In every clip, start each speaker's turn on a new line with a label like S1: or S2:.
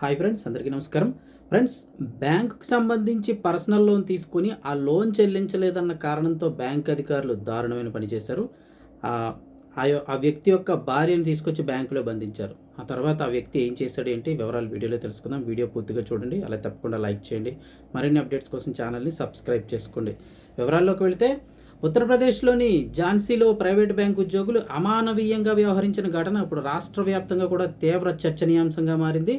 S1: Hi friends అందరికీ నమస్కారం. Friends బ్యాంకుకి సంబంధించి పర్సనల్ లోన్ తీసుకొని ఆ లోన్ చెల్లించలేదన్న కారణంతో బ్యాంక్ అధికారులు దారుణమైన పని చేశారు. ఆ ఆ వ్యక్తి యొక్క భార్యను తీసుకొచ్చి బ్యాంకులో బంధించారు. ఆ తర్వాత ఆ వ్యక్తి ఏం చేశాడు ఏంటి వివరాలు వీడియోలో తెలుసుకుందాం. వీడియో పూర్తిగా చూడండి అలా తప్పకుండా లైక్ చేయండి. మరిన్ని అప్డేట్స్ కోసం ఛానల్ని సబ్స్క్రైబ్ చేసుకోండి. వివరాల్లోకి వెళితే ఉత్తరప్రదేశ్లోని ఝాన్సీలో ప్రైవేట్ బ్యాంక్ ఉద్యోగులు అమానవీయంగా వ్యవహరించిన ఘటన ఇప్పుడు రాష్ట్ర వ్యాప్తంగా కూడా తీవ్ర చర్చనీయాంశంగా మారింది.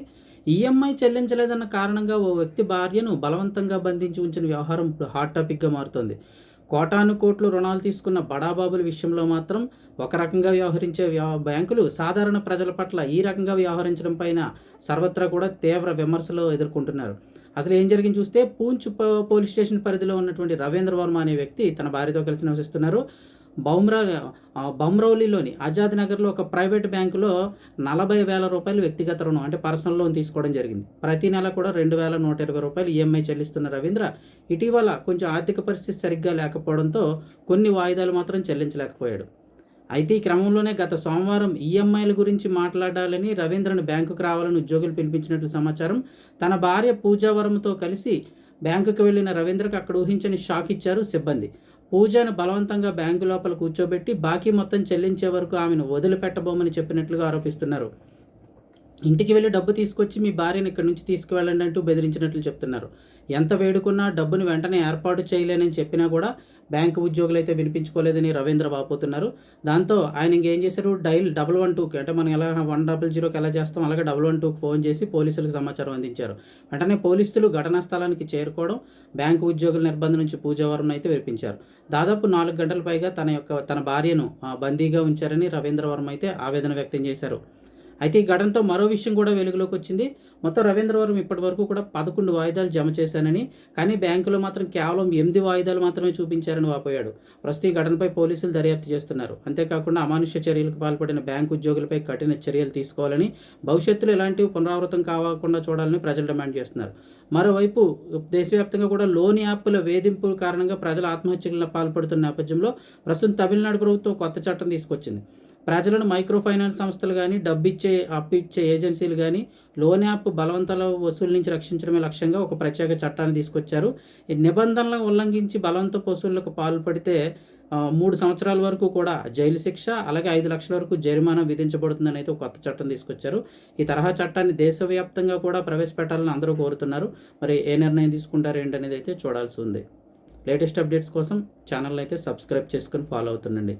S1: ఈఎంఐ చెల్లించలేదన్న కారణంగా ఓ వ్యక్తి భార్యను బలవంతంగా బంధించి ఉంచిన వ్యవహారం ఇప్పుడు హాట్ టాపిక్గా మారుతోంది. కోటాను కోట్లు రుణాలు తీసుకున్న బడాబాబుల విషయంలో మాత్రం ఒక రకంగా వ్యవహరించే బ్యాంకులు సాధారణ ప్రజల పట్ల ఈ రకంగా వ్యవహరించడం పైన సర్వత్రా కూడా తీవ్ర విమర్శలు ఎదుర్కొంటున్నారు. అసలు ఏం జరిగింది చూస్తే పూంచ్ పోలీస్ స్టేషన్ పరిధిలో ఉన్నటువంటి రవీంద్ర వర్మ అనే వ్యక్తి తన భార్యతో కలిసి నివసిస్తున్నారు. బౌమ్రా ఆ, ఆజాద్ నగర్లో ఒక ప్రైవేట్ బ్యాంకులో నలభై వేల రూపాయలు వ్యక్తిగత రుణం అంటే పర్సనల్ లోన్ తీసుకోవడం జరిగింది. ప్రతి నెల కూడా రెండు వేల నూట ఇరవై రూపాయలు ఈఎంఐ చెల్లిస్తున్న రవీంద్ర ఇటీవల కొంచెం ఆర్థిక పరిస్థితి సరిగ్గా లేకపోవడంతో కొన్ని వాయిదాలు మాత్రం చెల్లించలేకపోయాడు. అయితే ఈ క్రమంలోనే గత సోమవారం ఈఎంఐల గురించి మాట్లాడాలని రవీంద్రను బ్యాంకుకు రావాలని ఉద్యోగులు పిలిపించినట్లు సమాచారం తన భార్య పూజావరంతో కలిసి బ్యాంకుకు వెళ్ళిన రవీంద్రకు అక్కడ ఊహించని షాక్ ఇచ్చారు సిబ్బంది. పూజను బలవంతంగా బ్యాంకు లోపల కూర్చోబెట్టి బాకీ మొత్తం చెల్లించే వరకు ఆమెను వదిలిపెట్టబోమని చెప్పినట్లుగా ఆరోపిస్తున్నారు. ఇంటికి వెళ్ళి డబ్బు తీసుకొచ్చి మీ భార్యను ఇక్కడి నుంచి తీసుకువెళ్ళండి అంటూ బెదిరించినట్లు చెప్తున్నారు. ఎంత వేడుకున్నా డబ్బును వెంటనే ఏర్పాటు చేయలేనని చెప్పినా కూడా బ్యాంకు ఉద్యోగులు అయితే వినిపించుకోలేదని రవీంద్ర వాపోతున్నారు దాంతో ఆయన ఇంకేం చేశారు? డైల్ డబల్ వన్ టూకి అంటే మనం ఎలా వన్ డబల్ జీరోకి ఎలా చేస్తాం? అలాగే డబల్ వన్ టూకి ఫోన్ చేసి పోలీసులకు సమాచారం అందించారు. వెంటనే పోలీసులు ఘటనా స్థలానికి చేరుకోవడం బ్యాంకు ఉద్యోగుల నిర్బంధం నుంచి పూజావరం అయితే వినిపించారు. దాదాపు నాలుగు గంటల పైగా తన యొక్క తన భార్యను బందీగా ఉంచారని రవీంద్రవరం అయితే ఆవేదన వ్యక్తం చేశారు. అయితే ఈ ఘటనతో మరో విషయం కూడా వెలుగులోకి వచ్చింది. మొత్తం రవీంద్రవరం ఇప్పటి వరకు కూడా పదకొండు వాయిదాలు జమ చేశానని కానీ బ్యాంకులో మాత్రం కేవలం ఎనిమిది వాయిదాలు మాత్రమే చూపించారని వాపోయాడు. ప్రస్తుతం ఈ ఘటనపై పోలీసులు దర్యాప్తు చేస్తున్నారు. అంతేకాకుండా అమానుష్య చర్యలకు పాల్పడిన బ్యాంకు ఉద్యోగులపై కఠిన చర్యలు తీసుకోవాలని భవిష్యత్తులో ఇలాంటివి పునరావృతం కాకుండా చూడాలని ప్రజలు డిమాండ్ చేస్తున్నారు. మరోవైపు దేశవ్యాప్తంగా కూడా లోన్ యాప్ల వేధింపుల కారణంగా ప్రజలు ఆత్మహత్యలకు పాల్పడుతున్న నేపథ్యంలో ప్రస్తుతం తమిళనాడు ప్రభుత్వం కొత్త చట్టం తీసుకొచ్చింది. ప్రజలను మైక్రో ఫైనాన్స్ సంస్థలు కానీ డబ్బిచ్చే అప్పిచ్చే ఏజెన్సీలు కానీ లోన్ యాప్ బలవంతాల వసూలు నుంచి రక్షించడమే లక్ష్యంగా ఒక ప్రత్యేక చట్టాన్ని తీసుకొచ్చారు. ఈ నిబంధనలను ఉల్లంఘించి బలవంత వసూళ్ళకు పాల్పడితే మూడు సంవత్సరాల వరకు కూడా జైలు శిక్ష అలాగే ఐదు లక్షల వరకు జరిమానా విధించబడుతుందని అయితే ఒక కొత్త చట్టం తీసుకొచ్చారు. ఈ తరహా చట్టాన్ని దేశవ్యాప్తంగా కూడా ప్రవేశపెట్టాలని అందరూ కోరుతున్నారు. మరి ఏ నిర్ణయం తీసుకుంటారు ఏంటనేది అయితే చూడాల్సి ఉంది. లేటెస్ట్ అప్డేట్స్ కోసం ఛానల్ అయితే సబ్స్క్రైబ్ చేసుకుని ఫాలో అవుతుండండి.